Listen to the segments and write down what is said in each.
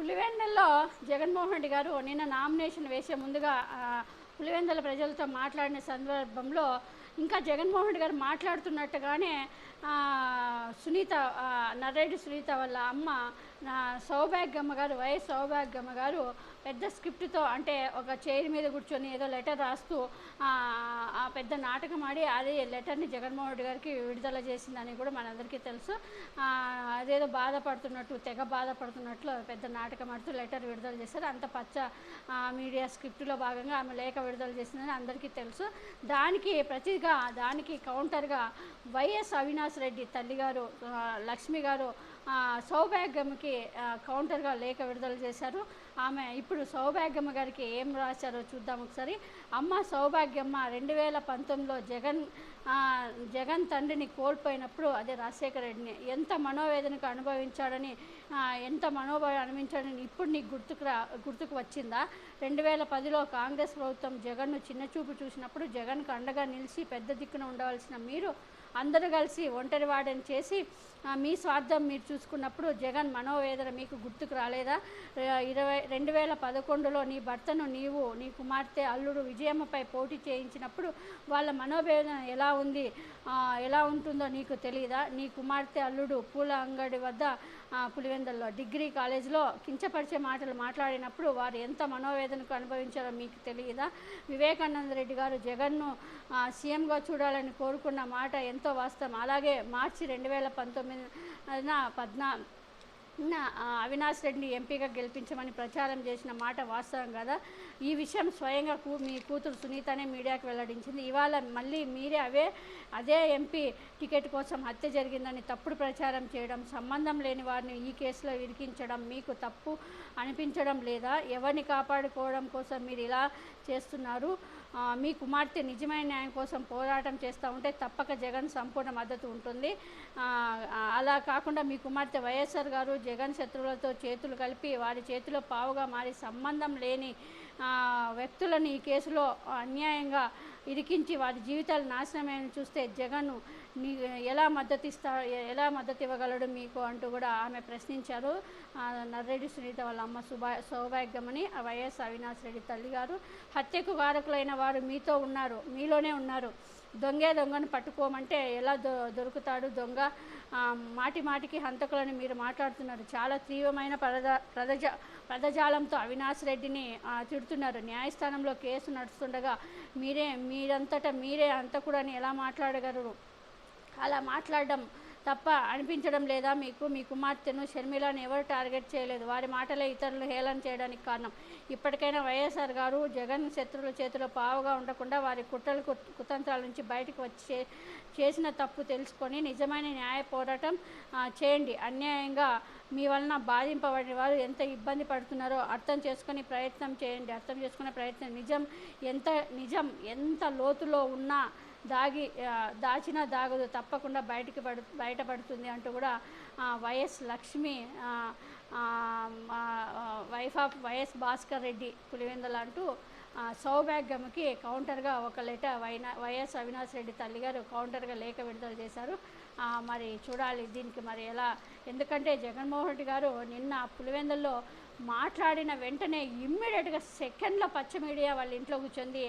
పులివెందల్లో జగన్మోహన్ రెడ్డి గారు నిన్న నామినేషన్ వేసే ముందుగా పులివెందల ప్రజలతో మాట్లాడిన సందర్భంలో ఇంకా జగన్మోహన్ రెడ్డి గారు మాట్లాడుతున్నట్టుగానే సునీత ఆ, నర్రెడ్డి సునీత వాళ్ళ అమ్మ నా సౌభాగ్యమ్మ గారు వైఎస్ సౌభాగ్యమ్మ గారు పెద్ద స్క్రిప్ట్తో అంటే ఒక చైర్ మీద కూర్చొని ఏదో లెటర్ రాస్తూ ఆ, పెద్ద నాటకం ఆడి అదే లెటర్ని జగన్మోహన్ రెడ్డి గారికి విడుదల చేసిందని కూడా మనందరికీ తెలుసు. అదేదో బాధపడుతున్నట్టు తెగ బాధపడుతున్నట్లు పెద్ద నాటకం ఆడుతూ లెటర్ విడుదల చేశారు. అంత పచ్చ మీడియా స్క్రిప్ట్లో భాగంగా ఆమె లేఖ విడుదల చేసిందని అందరికీ తెలుసు. దానికి ప్రతి ప్రతిగా దానికి కౌంటర్గా వైఎస్ అవినాష్ రెడ్డి తల్లిగారు లక్ష్మి గారు సౌభాగ్యంకి కౌంటర్గా లేఖ విడుదల చేశారు. ఆమె ఇప్పుడు సౌభాగ్యమ్మ గారికి ఏం రాశారో చూద్దాం ఒకసారి. అమ్మ సౌభాగ్యమ్మ రెండు వేల పంతొమ్మిదిలో జగన్ జగన్ తండ్రిని కోల్పోయినప్పుడు అదే రాజశేఖర రెడ్డిని ఎంత మనోవేదనకు అనుభవించాడని ఎంత మనోభావం అనుభవించాడని ఇప్పుడు నీకు గుర్తుకు రా గుర్తుకు వచ్చిందా? రెండు వేల పదిలో కాంగ్రెస్ ప్రభుత్వం జగన్ను చిన్నచూపు చూసినప్పుడు జగన్కు అండగా నిలిచి పెద్ద దిక్కున ఉండవలసిన మీరు అందరూ కలిసి ఒంటరి వాడని చేసి మీ స్వార్థం మీరు చూసుకున్నప్పుడు జగన్ మనోవేదన మీకు గుర్తుకు రాలేదా? ఇరవై రెండు వేల పదకొండులో నీ భర్తను నీవు నీ కుమార్తె అల్లుడు విజయమ్మపై పోటీ చేయించినప్పుడు వాళ్ళ మనోవేదన ఎలా ఉంది? ఎలా ఉంటుందో నీకు తెలియదా నీ కుమార్తె అల్లుడు పూల అంగడి వద్ద పులివెందల్లో డిగ్రీ కాలేజీలో కించపరిచే మాటలు మాట్లాడినప్పుడు వారు ఎంత మనోవేదనకు అనుభవించారో మీకు తెలియదా? వివేకానంద రెడ్డి గారు జగన్ను సీఎంగా చూడాలని కోరుకున్న మాట ఎంత వాస్తవం. అలాగే మార్చి రెండు వేల పంతొమ్మిదిన పద్నా అవినాష్ రెడ్డిని ఎంపీగా గెలిపించమని ప్రచారం చేసిన మాట వాస్తవం కదా? ఈ విషయం స్వయంగా కూ మీ కూతురు సునీతనే మీడియాకు వెల్లడించింది. ఇవాళ మళ్ళీ మీరే అవే అదే ఎంపీ టికెట్ కోసం హత్య జరిగిందని తప్పుడు ప్రచారం చేయడం సంబంధం లేని వారిని ఈ కేసులో ఇరికించడం మీకు తప్పు అనిపించడం లేదా? ఎవరిని కాపాడుకోవడం కోసం మీరు ఇలా చేస్తున్నారు? మీ కుమార్తె నిజమైన న్యాయం కోసం పోరాటం చేస్తూ ఉంటే తప్పక జగన్ సంపూర్ణ మద్దతు ఉంటుంది. అలా కాకుండా మీ కుమార్తె వైఎస్ఆర్ గారు జగన్ శత్రువులతో చేతులు కలిపి వారి చేతిలో పావుగా మారి సంబంధం లేని వ్యక్తులను ఈ కేసులో అన్యాయంగా ఇరికించి వారి జీవితాలు నాశనమైన చూస్తే జగన్ నీ ఎలా మద్దతు ఇస్తా ఎలా మద్దతు ఇవ్వగలడు మీకు అంటూ కూడా ఆమె ప్రశ్నించారు. నర్రెడ్డి సునీత వాళ్ళ అమ్మ సుభా సౌభాగ్యమని వైఎస్ అవినాష్ రెడ్డి తల్లిగారు. హత్యకు కారకులైన వారు మీతో ఉన్నారు మీలోనే ఉన్నారు. దొంగే దొంగను పట్టుకోమంటే ఎలా దొ దొరుకుతాడు దొంగ? మాటి మాటికి హంతకులని మీరు మాట్లాడుతున్నారు. చాలా తీవ్రమైన పదజ ప్రదజ పదజాలంతో అవినాష్ రెడ్డిని తిడుతున్నారు. న్యాయస్థానంలో కేసు నడుస్తుండగా మీరే మీరంతటా మీరే హంతకుడని ఎలా మాట్లాడగలరు? అలా మాట్లాడడం తప్ప అనిపించడం లేదా మీకు మీ కుమార్తెను షర్మిలను ఎవరు టార్గెట్ చేయలేదు? వారి మాటలే ఇతరులు హేళన చేయడానికి కారణం. ఇప్పటికైనా వైఎస్ఆర్ గారు జగన్ శత్రువుల చేతిలో పావుగా ఉండకుండా వారి కుట్రలు కుతంత్రాల నుంచి బయటకు వచ్చే చేసిన తప్పు తెలుసుకొని నిజమైన న్యాయ పోరాటం చేయండి. అన్యాయంగా మీ వలన బాధింపబడిన వారు ఎంత ఇబ్బంది పడుతున్నారో అర్థం చేసుకుని ప్రయత్నం చేయండి. అర్థం చేసుకునే ప్రయత్నం నిజం. ఎంత నిజం ఎంత లోతులో ఉన్నా దాగి దాచినా దాగదు తప్పకుండా బయటికి పడు బయటపడుతుంది అంటూ కూడా YS Lakshmi wife of YS Bhaskar Reddy Pulivendula అంటూ సౌభాగ్యంకి కౌంటర్గా ఒక లెటర్ వైనా వైఎస్ అవినాష్ రెడ్డి తల్లిగారు కౌంటర్గా లేఖ విడుదల చేశారు. మరి చూడాలి దీనికి మరి ఎలా. ఎందుకంటే జగన్మోహన్ రెడ్డి గారు నిన్న పులివెందుల్లో మాట్లాడిన వెంటనే ఇమ్మీడియట్గా సెకండ్లో పచ్చ మీడియా వాళ్ళ ఇంట్లో కూర్చొంది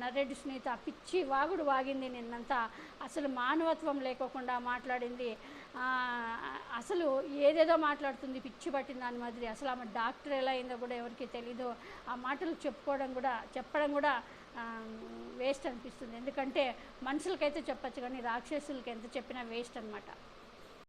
నరెడ్డి నర్రెడ్డి సునీత పిచ్చి వాగుడు వాగింది నిన్నంతా. అసలు మానవత్వం లేకోకుండా మాట్లాడింది. అసలు ఏదేదో మాట్లాడుతుంది పిచ్చి పట్టింది దాని మాదిరి. అసలు ఆమె డాక్టర్ ఎలా అయిందో కూడా ఎవరికి తెలీదు. ఆ మాటలు చెప్పుకోవడం కూడా చెప్పడం కూడా వేస్ట్ అనిపిస్తుంది. ఎందుకంటే మనుషులకైతే చెప్పచ్చు కానీ రాక్షసులకి ఎంత చెప్పినా వేస్ట్ అనమాట